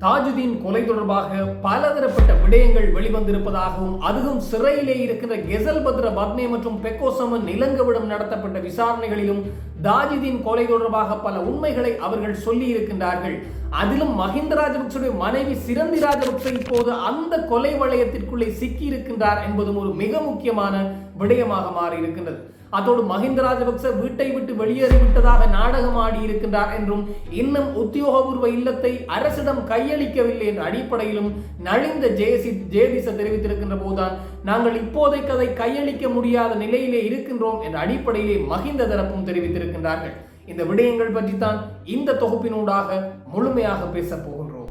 தாஜுதீன் கொலை தொடர்பாக பலதரப்பட்ட விடயங்கள் வெளிவந்திருப்பதாகவும் அதுவும் சிறையிலே இருக்கின்ற கெசல் பத்ர பத்மே மற்றும் பெக்கோசமன் நிலங்கவிடம் நடத்தப்பட்ட விசாரணைகளிலும் தாஜிதீன் கொலை தொடர்பாக பல உண்மைகளை அவர்கள் சொல்லி இருக்கின்றார்கள் அதிலும் மஹிந்த ராஜபக்சனுடைய மனைவி சிரந்தி ராஜபக்ச இப்போது அந்த கொலை வளையத்திற்குள்ளே சிக்கி இருக்கின்றார் என்பதும் ஒரு மிக முக்கியமான விடயமாக மாறி இருக்கின்றது அதோடு மஹிந்த ராஜபக்ச வீட்டை விட்டு வெளியேறிவிட்டதாக நாடகம் ஆடி இருக்கின்றார் என்றும் இன்னும் உத்தியோகபூர்வ இல்லத்தை அரசிடம் கையளிக்கவில்லை என்ற அடிப்படையிலும் நலிந்த ஜெயசி ஜெயதிச தெரிவித்திருக்கின்ற போதுதான் நாங்கள் இப்போதைக்கு அதை கையளிக்க முடியாத நிலையிலே இருக்கின்றோம் என்ற அடிப்படையிலே மஹிந்த தரப்பும் தெரிவித்திருக்கின்றார்கள். இந்த விடயங்கள் பற்றித்தான் இந்த தொகுப்பினூடாக முழுமையாக பேசப் போகின்றோம்.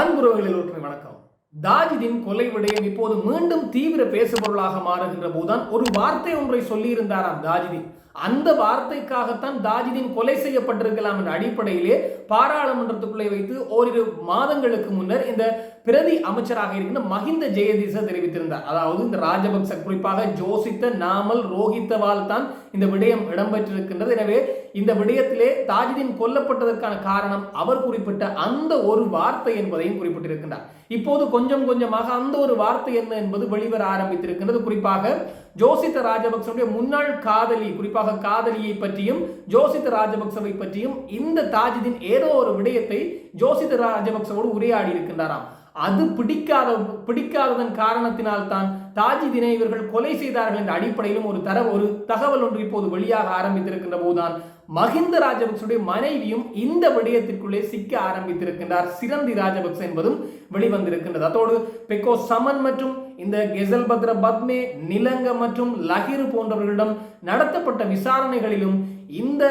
அன்புறவர்களில் ஒற்றுமை வணக்கம். தாஜிதின் கொலை விடயம் இப்போது மீண்டும் தீவிர பேசுபொருளாக மாறுகின்ற போதுதான் ஒரு வார்த்தை ஒன்றை சொல்லியிருந்தாராம் தாஜிதின் அந்த வார்த்தைக்காகத்தான் தாஜிதின் கொலை செய்யப்பட்டிருக்கலாம் என்ற அடிப்படையிலே பாராளுமன்றத்துக்குள்ளே வைத்து ஓரிரு மாதங்களுக்கு முன்னர் இந்த பிரதி அமைச்சராக இருக்கின்ற மஹிந்த ஜெயதிச தெரிவித்திருந்தார். அதாவது இந்த ராஜபக்ச குறிப்பாக ஜோசித்த நாமல் ரோஹித்தவால் தான் இந்த விடயம் இடம்பெற்றிருக்கின்றது. எனவே இந்த விடயத்திலே தாஜிதீன் கொல்லப்பட்டதற்கான காரணம் அவர் குறிப்பிட்ட அந்த ஒரு வார்த்தை என்பதையும் குறிப்பிட்டிருக்கின்றார். இப்போது கொஞ்சம் கொஞ்சமாக அந்த ஒரு வார்த்தை என்ன என்பது வெளிவர ஆரம்பித்திருக்கின்றது. குறிப்பாக ஜோசித்த ராஜபக்சவுடைய முன்னாள் காதலி குறிப்பாக காதலியை பற்றியும் ஜோசித்த ராஜபக்சவை பற்றியும் இந்த தாஜிதின் ஏதோ ஒரு விடயத்தை ஜோசித்த ராஜபக்சவோடு உரையாடி இருக்கின்றாராம். அது பிடிக்காத பிடிக்காததன் காரணத்தினால் தான் தாஜிதினை இவர்கள் கொலை செய்தார்கள் என்ற அடிப்படையிலும் ஒரு தர ஒரு தகவல் ஒன்று இப்போது வெளியாக ஆரம்பித்திருக்கின்ற போதுதான் மஹிந்த ராஜபக்சனுடைய மனைவியும் இந்த விடயத்திற்குள்ளே சிக்க ஆரம்பித்திருக்கின்றார். சிரந்தி ராஜபக்ச என்பதும் வெளிவந்திருக்கின்றது. அதோடு பெக்கோ சமன் மற்றும் இந்த கெசல் பத்ர பத்மே நிலங்க மற்றும் லஹிரு போன்றவர்களிடம் நடத்தப்பட்ட விசாரணைகளிலும் இந்த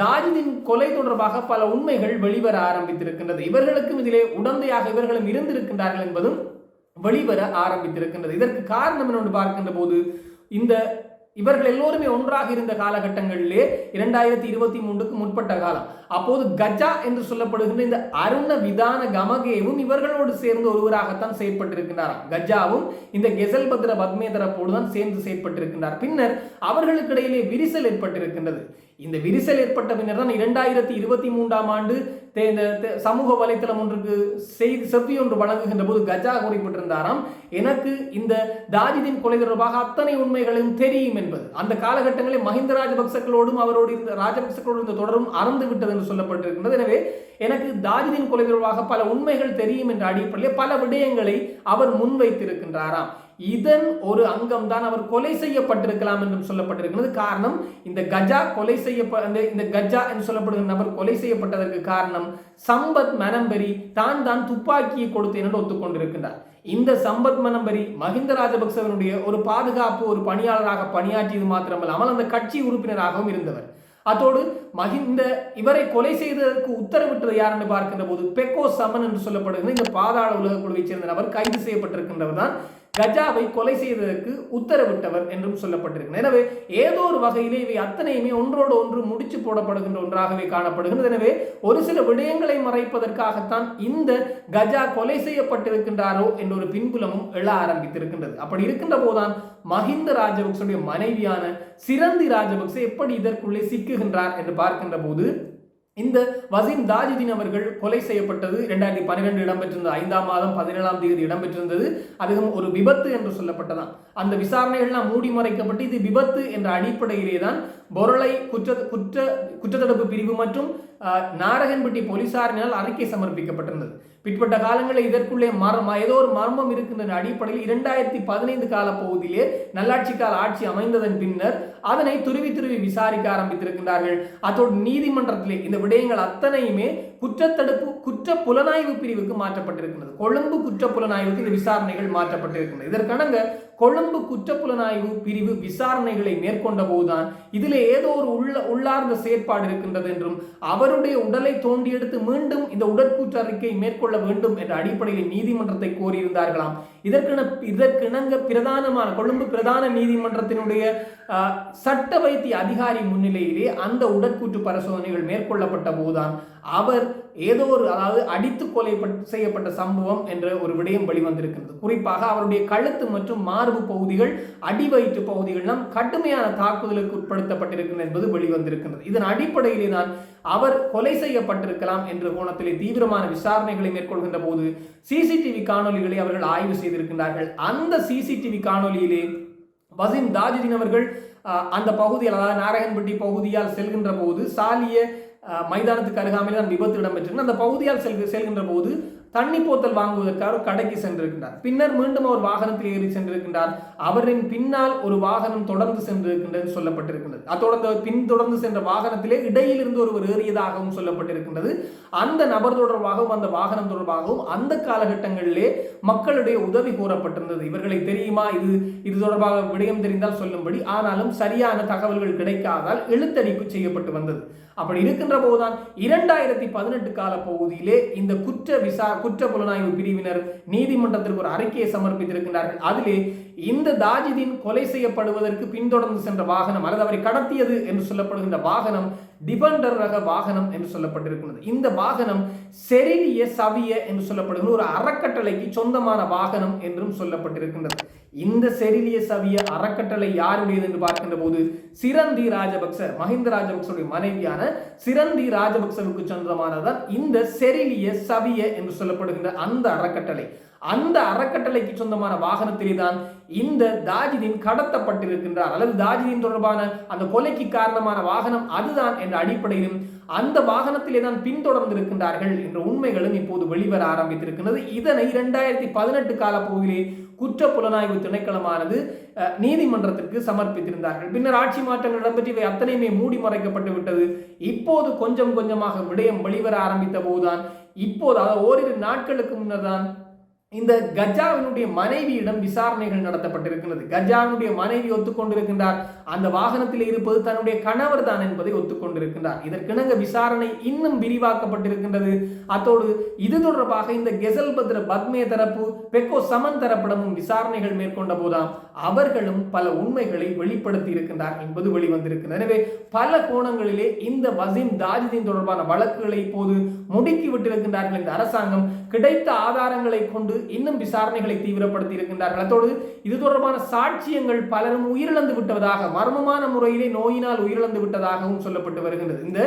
தாஜிதின் கொலை தொடர்பாக பல உண்மைகள் வெளிவர ஆரம்பித்திருக்கின்றது. இவர்களுக்கும் இதிலே உடந்தையாக இவர்களும் இருந்திருக்கின்றார்கள் என்பதும் வெளிவர ஆரம்பித்திருக்கின்றது. இதற்கு காரணம் என்னென்று பார்க்கின்ற போது இந்த இவர்கள் எல்லோருமே ஒன்றாக இருந்த காலகட்டங்களிலே இரண்டாயிரத்தி இருபத்தி மூன்றுக்கு முற்பட்ட காலம். அப்போது கஜா என்று சொல்லப்படுகின்ற இந்த அருண விதான கமகேவும் இவர்களோடு சேர்ந்து ஒருவராகத்தான் செயற்பட்டிருக்கிறாராம் கஜாவும் இந்த கெசல் பத்ர பத்மேதர போடுதான் சேர்ந்து செயற்பட்டிருக்கின்றார். பின்னர் அவர்களுக்கு இடையிலே விரிசல் ஏற்பட்டிருக்கின்றது. இந்த விரிசல் ஏற்பட்ட பின்னர் தான் இரண்டாயிரத்தி இருபத்தி மூன்றாம் ஆண்டு இந்த சமூக வலைத்தளம் ஒன்றுக்கு செய்தி செவ்வி ஒன்று வழங்குகின்ற போது கஜா குறிப்பிட்டிருந்தாராம் எனக்கு இந்த தாஜிதின் கொலை தொடர்பாக அத்தனை உண்மைகளும் தெரியும் என்பது. அந்த காலகட்டங்களில் மஹிந்த ராஜபக்சர்களோடும் அவரோடு இருந்த ராஜபக்சர்களோடு இருந்த தொடரும் அறந்து விட்டது என்று சொல்லப்பட்டிருக்கின்றது. எனவே எனக்கு தாஜிதின் கொலை தொடர்பாக பல உண்மைகள் தெரியும் என்ற அடிப்படையில் பல விடயங்களை அவர் முன்வைத்திருக்கின்றாராம். இதன் ஒரு அங்கம் தான் அவர் கொலை செய்யப்பட்டிருக்கலாம் என்றும் சொல்லப்பட்டிருக்கிறது. காரணம் இந்த கஜா கொலை செய்யப்பட அந்த இந்த கஜா என்று சொல்லப்படுகிற நபர் கொலை செய்யப்பட்டதற்கு காரணம் சம்பத் மனம்பரி தான் தான் துப்பாக்கியை கொடுத்தேன் என்று ஒத்துக்கொண்டிருக்கின்றார். இந்த சம்பத் மனம்பரி மஹிந்த ராஜபக்சவனுடைய ஒரு பாதுகாப்பு ஒரு பணியாளராக பணியாற்றியது மாத்திரமல்லாமல் அந்த கட்சி உறுப்பினராகவும் இருந்தவர். அதோடு மஹிந்த இவரை கொலை செய்ததற்கு உத்தரவிட்டது யார் என்று பார்க்கின்ற போது பெக்கோ சமன் என்று சொல்லப்படுகிற இந்த பாதாள உலக குழுவைச் சேர்ந்த நபர் கைது செய்யப்பட்டிருக்கின்றவர் தான் கஜாவை கொலை செய்ததற்கு உத்தரவிட்டவர் என்றும் சொல்லப்பட்டிருக்கிறது. எனவே ஏதோ ஒரு வகையிலே இவை அத்தனையுமே ஒன்றோடு ஒன்று முடிச்சு போடப்படுகின்ற ஒன்றாகவே காணப்படுகின்றது. எனவே ஒரு சில விடயங்களை மறைப்பதற்காகத்தான் இந்த கஜா கொலை செய்யப்பட்டிருக்கின்றாரோ என்ற ஒரு பின்புலமும் எழ ஆரம்பித்திருக்கின்றது. அப்படி இருக்கின்ற போதுதான் மஹிந்த ராஜபக்சனுடைய மனைவியான சிரந்தி ராஜபக்ச எப்படி இதற்குள்ளே சிக்குகின்றார் என்று பார்க்கின்ற போது இந்த வசீம் தாஜுதீன் அவர்கள் கொலை செய்யப்பட்டது இரண்டாயிரத்தி பன்னிரெண்டு இடம்பெற்றிருந்தது ஐந்தாம் மாதம் பதினேழாம் தேதி இடம்பெற்றிருந்தது. அதுவும் ஒரு விபத்து என்று சொல்லப்பட்டதான் அந்த விசாரணைகள்லாம் மூடி மறைக்கப்பட்டு இது விபத்து என்ற அடிப்படையிலே தான் பொருளை குற்ற குற்ற குற்றத்தடுப்பு பிரிவு மற்றும் நாரகன்பட்டி போலீசாரினால் அறிக்கை சமர்ப்பிக்கப்பட்டிருந்தது. பிற்பட்ட காலங்களில் இதற்குள்ளே மர்ம ஏதோ ஒரு மர்மம் இருக்கின்ற அடிப்படையில் இரண்டாயிரத்தி பதினைந்து கால பகுதியிலே நல்லாட்சி கால ஆட்சி அமைந்ததன் பின்னர் அதனை துருவி துருவி விசாரிக்க ஆரம்பித்திருக்கின்றார்கள். அதோடு நீதிமன்றத்திலே இந்த விடயங்கள் அத்தனையுமே குற்றத்தடுப்பு குற்ற புலனாய்வு பிரிவுக்கு மாற்றப்பட்டிருக்கின்றது. கொழும்பு குற்ற புலனாய்வுக்கு இந்த விசாரணைகள் மாற்றப்பட்டிருக்கின்றன இதற்கனங்க கொழும்பு குற்றப்புலனாய்வு பிரிவு விசாரணைகளை மேற்கொண்ட போதுதான் இதில் ஏதோ ஒரு உள்ள உள்ளார்ந்த செயற்பாடு இருக்கின்றது என்றும் அவருடைய உடலை தோண்டி எடுத்து மீண்டும் இந்த உடற்கூற்று அறிக்கை மேற்கொள்ள வேண்டும் என்ற அடிப்படையில் நீதிமன்றத்தை கோரியிருந்தார்களாம். இதற்கென இதற்கிணங்க பிரதானமான கொழும்பு பிரதான நீதிமன்றத்தினுடைய சட்ட வைத்திய அதிகாரி முன்னிலையிலே அந்த உடற்கூற்று பரிசோதனைகள் மேற்கொள்ளப்பட்ட போதுதான் அவர் ஏதோ ஒரு அதாவது அடித்து கொலை செய்யப்பட்ட சம்பவம் என்ற ஒரு விடயம் வெளிவந்திருக்கிறது. குறிப்பாக அவருடைய கழுத்து மற்றும் மார்பு பகுதிகள் அடிவயிற்று பகுதிகள்லாம் கடுமையான தாக்குதலுக்கு உட்படுத்தப்பட்டிருக்கிறது என்பது வெளிவந்திருக்கிறது இதன் அடிப்படையிலே தான் அவர் கொலை செய்யப்பட்டிருக்கலாம் என்ற கோணத்திலே தீவிரமான விசாரணைகளை மேற்கொள்கின்ற போது சிசிடிவி காணொளிகளை அவர்கள் ஆய்வு செய்திருக்கின்றார்கள். அந்த சிசிடிவி காணொலியிலே வசீம் தாஜுதீன் அவர்கள் அந்த பகுதியில் அதாவது நாராயணப்பட்டி பகுதியால் செல்கின்ற போது சாலிய மைதானத்துக்கு அருகாமையில் தான் விபத்து இடம்பெற்றிருந்த அந்த பகுதியால் செல்க செல்கின்ற போது தண்ணி போத்தல் வாங்குவதற்காக கடைக்கு சென்றிருக்கின்றார். பின்னர் மீண்டும் அவர் வாகனத்தில் ஏறி சென்றிருக்கின்றார். அவரின் பின்னால் ஒரு வாகனம் தொடர்ந்து சென்றிருக்கின்றது சொல்லப்பட்டிருக்கின்றது. அத்தொடர்ந்து பின்தொடர்ந்து சென்ற வாகனத்திலே இடையில் இருந்து ஒருவர் ஏறியதாகவும் சொல்லப்பட்டிருக்கின்றது. அந்த நபர் தொடர்பாகவும் அந்த வாகனம் தொடர்பாகவும் அந்த காலகட்டங்களிலே மக்களுடைய உதவி கூறப்பட்டிருந்தது. இவர்களை தெரியுமா? இது இது தொடர்பாக விடயம் தெரிந்தால் சொல்லும்படி. ஆனாலும் சரியான தகவல்கள் கிடைக்காதால் எழுத்தடிப்பு செய்யப்பட்டு வந்தது. அப்படி இருக்கின்ற போதுதான் இரண்டாயிரத்தி பதினெட்டு கால பகுதியிலே இந்த குற்ற விசா குற்ற புலனாய்வு பிரிவினர் நீதிமன்றத்திற்கு ஒரு அறிக்கையை சமர்ப்பித்திருக்கின்றார்கள். அதிலே இந்த தாஜிதீன் கொலை செய்யப்படுவதற்கு பின்தொடர்ந்து சென்ற வாகனம் அல்லது அவரை கடத்தியது என்று சொல்லப்படுகின்ற வாகனம் டிபண்டர் ரக வாகனம் என்று சொல்லப்பட்டிருக்கிறது இந்த வாகனம் செரிலிய சவிய என்று சொல்லப்படுகிற ஒரு அறக்கட்டளைக்கு சொந்தமான வாகனம் என்றும் சொல்லப்பட்டிருக்கின்றது. இந்த செரிலிய சவிய அறக்கட்டளை யாருடையது என்று பார்க்கின்ற போது சிரந்தி ராஜபக்ச மஹிந்த ராஜபக்சனுடைய மனைவியான சிரந்தி ராஜபக்சவுக்கு சொந்தமானதான் இந்த செரிலிய சவிய என்று சொல்லப்படுகின்ற அந்த அறக்கட்டளை. அந்த அறக்கட்டளைக்கு சொந்தமான வாகனத்திலே தான் இந்த தாஜிதீன் கடத்தப்பட்டிருக்கின்றார். அல்லது தாஜிதீன் தொடர்பான அந்த கொலைக்கு காரணமான வாகனம் அதுதான் என்ற அடிப்படையிலும் அந்த வாகனத்திலே தான் பின்தொடர்ந்திருக்கின்றார்கள் என்ற உண்மைகளும் இப்போது வெளிவர ஆரம்பித்திருக்கின்றது. இதனை இரண்டாயிரத்தி பதினெட்டு கால பகுதியிலே குற்ற புலனாய்வு திணைக்களமானது நீதிமன்றத்திற்கு சமர்ப்பித்திருந்தார்கள். பின்னர் ஆட்சி மாற்றங்கள் இடம்பெற்று இவை அத்தனையுமே மூடி மறைக்கப்பட்டு விட்டது. இப்போது கொஞ்சம் கொஞ்சமாக விடயம் வெளிவர ஆரம்பித்த போதுதான் இப்போது அதாவது ஓரிரு நாட்களுக்கு முன்னர் தான் இந்த கஜாவினுடைய மனைவியிடம் விசாரணைகள் நடத்தப்பட்டிருக்கிறது கஜாவினுடைய மனைவி ஒத்துக்கொண்டிருக்கின்றார். அந்த வாகனத்தில் இருப்பது தன்னுடைய கணவர் தான் என்பதை ஒத்துக்கொண்டிருக்கின்றார். இதற்கிணங்க விசாரணை இன்னும் விரிவாக்கப்பட்டிருக்கின்றது. அத்தோடு இது தொடர்பாக இந்த கெசல்பத்ர பத்மே தரப்பு பெக்கோ சமன் தரப்பிடமும் விசாரணைகள் மேற்கொண்ட போதாம். அவர்களும் பல உண்மைகளை வெளிப்படுத்தி இருக்கின்றார் என்பது வெளிவந்திருக்கிறது எனவே பல கோணங்களிலே இந்த வசீம் தாஜிதீன் தொடர்பான வழக்குகளை இப்போது முடுக்கி விட்டிருக்கின்றார்கள் இந்த அரசாங்கம். கிடைத்த ஆதாரங்களை கொண்டு இன்னும் விசாரணைகளை தீவிரப்படுத்தி இருக்கின்றார்கள். அத்தோடு இது தொடர்பான சாட்சியங்கள் பலரும் உயிரிழந்து விட்டதாக மர்மமான முறையிலே நோயினால் உயிரிழந்து விட்டதாகவும் சொல்லப்பட்டு வருகின்றது. இந்த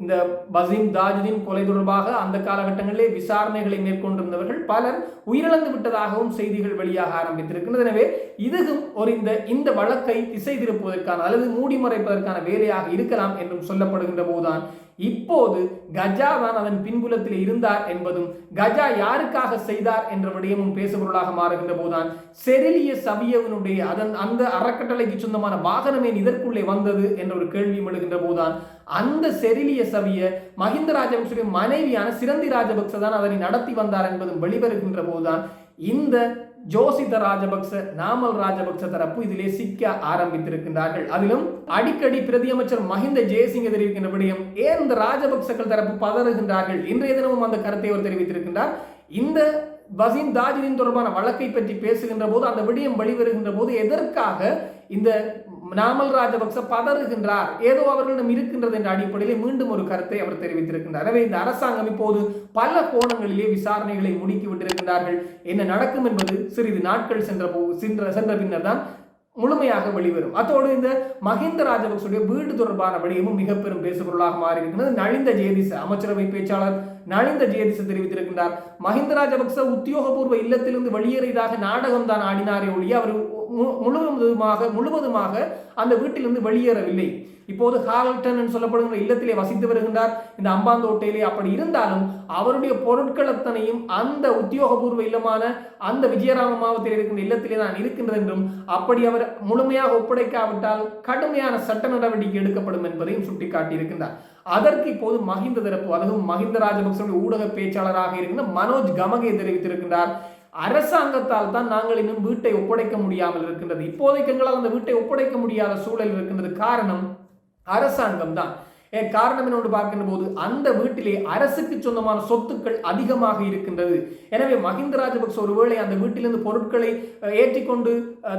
இந்த பசீம் தாஜுதீன் கொலை தொடர்பாக அந்த காலகட்டங்களிலே விசாரணைகளை மேற்கொண்டிருந்தவர்கள் பலர் உயிரிழந்து விட்டதாகவும் செய்திகள் வெளியாக ஆரம்பித்திருக்கின்றது எனவே இதுவும் ஒரு இந்த இந்த வழக்கை திசை திருப்புவதற்கான அல்லது மூடி மறைப்பதற்கான வேலையாக இருக்கலாம் என்றும் சொல்லப்படுகின்ற போதுதான். இப்போது கஜா தான் அதன் பின்புலத்தில் இருந்தார் என்பதும் கஜா யாருக்காக செய்தார் என்ற விடயமும் பேசுபொருளாக மாறுகின்ற போதுதான். செரிலிய சபியவனுடைய அதன் அந்த அறக்கட்டளைக்கு சொந்தமான வாகனமே இதற்குள்ளே வந்தது என்ற ஒரு கேள்வியும் எழுகின்ற போதுதான். அந்த செரிலிய சவிய மஹிந்த ராஜபக்சவுடைய மனைவியான சிரந்தி ராஜபக்ச தான் அதனை நடத்தி வந்தார் என்பதும் வெளிவருகின்ற போதுதான் இந்த ஜோசித ராஜபக்ச நாமல் ராஜபக்ச தரப்பு இதிலே சிக்க ஆரம்பித்திருக்கின்றார்கள். அதிலும் அடிக்கடி பிரதியமைச்சர் மஹிந்த ஜெயசிங்க தெரிவிக்கின்ற விடயம் ஏன் இந்த ராஜபக்சக்கள் தரப்பு பதறுகின்றார்கள்? இன்றைய தினமும் அந்த கருத்தை அவர் தெரிவித்திருக்கின்றார். இந்த வசீம் தாஜிதின் தொடர்பான வழக்கை பற்றி பேசுகின்ற போது அந்த விடயம் வெளிவருகின்ற போது எதற்காக இந்த நாமல் ராஜபக்ச பதறுகின்றார். ஏதோ அவர்களிடம் இருக்கின்றது என்ற அடிப்படையில் மீண்டும் ஒரு கருத்தை அவர் தெரிவித்திருக்கின்றார். எனவே இந்த அரசாங்கம் இப்போது பல கோணங்களிலே விசாரணைகளை முடுக்கி விட்டிருக்கின்றார்கள். என்ன நடக்கும் என்பது சிறிது நாட்கள் சென்ற போ சென்ற சென்ற பின்னர் தான் முழுமையாக வெளிவரும். அத்தோடு இந்த மஹிந்த ராஜபக்சவுடைய வீடு தொடர்பான விடயமும் மிக பெரும் பேசுபொருளாக மாறியிருக்கிறது நலிந்த ஜேதிச அமைச்சரவை பேச்சாளர் நலிந்த ஜெயதிச தெரிவித்திருக்கின்றார். மஹிந்த ராஜபக்ச உத்தியோகபூர்வ இல்லத்திலிருந்து வெளியேறியதாக நாடகம் தான் ஆடினாரே ஒழிய அவர் மு- முழுவதுமாக முழுவதுமாக அந்த வீட்டிலிருந்து வெளியேறவில்லை. இப்போது ஹால்டன் என்று சொல்லப்படுகின்ற இல்லத்திலே வசித்து வருகின்றார். இந்த அம்பாந்தோட்டையிலே அப்படி இருந்தாலும் அவருடைய பொருட்கள் அத்தனையும் அந்த உத்தியோகபூர்வ இல்லமான அந்த விஜயராம மாவட்டத்தில் இருக்கின்ற இல்லத்திலே தான் இருக்கின்றது என்றும் அப்படி அவர் முழுமையாக ஒப்படைக்காவிட்டால் கடுமையான சட்ட நடவடிக்கை எடுக்கப்படும் என்பதையும் சுட்டிக்காட்டியிருக்கின்றார். அதற்கு இப்போது மஹிந்த தரப்பு அதுவும் மஹிந்த ராஜபக்சனுடைய ஊடக பேச்சாளராக இருக்கின்ற மனோஜ் கமகே தெரிவித்திருக்கின்றார். அரசாங்கத்தால் தான் நாங்கள் இன்னும் வீட்டை ஒப்படைக்க முடியாமல் இருக்கின்றது. இப்போதைக்கு எங்களால் அந்த வீட்டை ஒப்படைக்க முடியாத சூழல் இருக்கின்றது. காரணம் அரசாங்கம் தான் காரணம் என்னோடு பார்க்கின்ற போது அந்த வீட்டிலே அரசுக்கு சொந்தமான சொத்துக்கள் அதிகமாக இருக்கின்றது. எனவே மஹிந்த ராஜபக்ச ஒருவேளை அந்த வீட்டிலிருந்து பொருட்களை ஏற்றிக்கொண்டு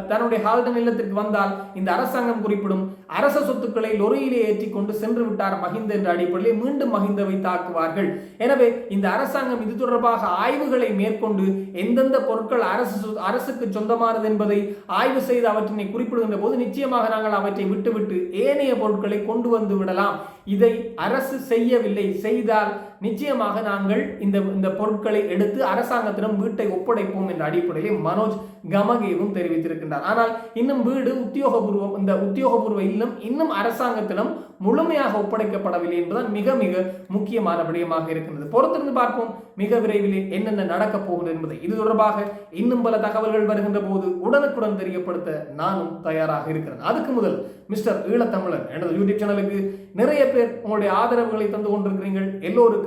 தன்னுடைய ஹால்டன் இல்லத்திற்கு வந்தால் இந்த அரசாங்கம் குறிப்பிடும் அரச சொத்துக்களை லொரியிலே ஏற்றிக்கொண்டு சென்று விட்டார் மஹிந்த என்ற அடிப்படையிலே மீண்டும் மஹிந்தவை தாக்குவார்கள். எனவே இந்த அரசாங்கம் இது தொடர்பாக ஆய்வுகளை மேற்கொண்டு எந்தெந்த பொருட்கள் அரசு சொ- அரசுக்கு சொந்தமானது என்பதை ஆய்வு செய்து அவற்றினை குறிப்பிடுகின்ற போது நிச்சயமாக நாங்கள் அவற்றை விட்டுவிட்டு ஏனைய பொருட்களை கொண்டு வந்து விடலாம். இதை அரசு செய்யவில்லை. செய்தால் நிச்சயமாக நாங்கள் இந்த இந்த பொருட்களை எடுத்து அரசாங்கத்திடம் வீட்டை ஒப்படைப்போம் என்ற அடிப்படையில் மனோஜ் கமகேவும் தெரிவித்திருக்கின்றார். ஆனால் இன்னும் வீடு உத்தியோகபூர்வம் இந்த உத்தியோகபூர்வ இல்லம் இன்னும் அரசாங்கத்திடம் முழுமையாக ஒப்படைக்கப்படவில்லை என்பதுதான் மிக மிக முக்கியமான விடயமாக இருக்கின்றது. பொறுத்திருந்து பார்ப்போம் மிக விரைவிலே என்னென்ன நடக்கப் போகிறது என்பதை. இது தொடர்பாக இன்னும் பல தகவல்கள் வருகின்ற போது உடனுக்குடன் தெரியப்படுத்த நானும் தயாராக இருக்கிறேன். அதுக்கு முதல் மிஸ்டர் ஈழத்தமிழன் எனது யூடியூப் சேனலுக்கு நிறைய பேர் உங்களுடைய ஆதரவுகளை தந்து கொண்டிருக்கிறீர்கள். எல்லோருக்கும்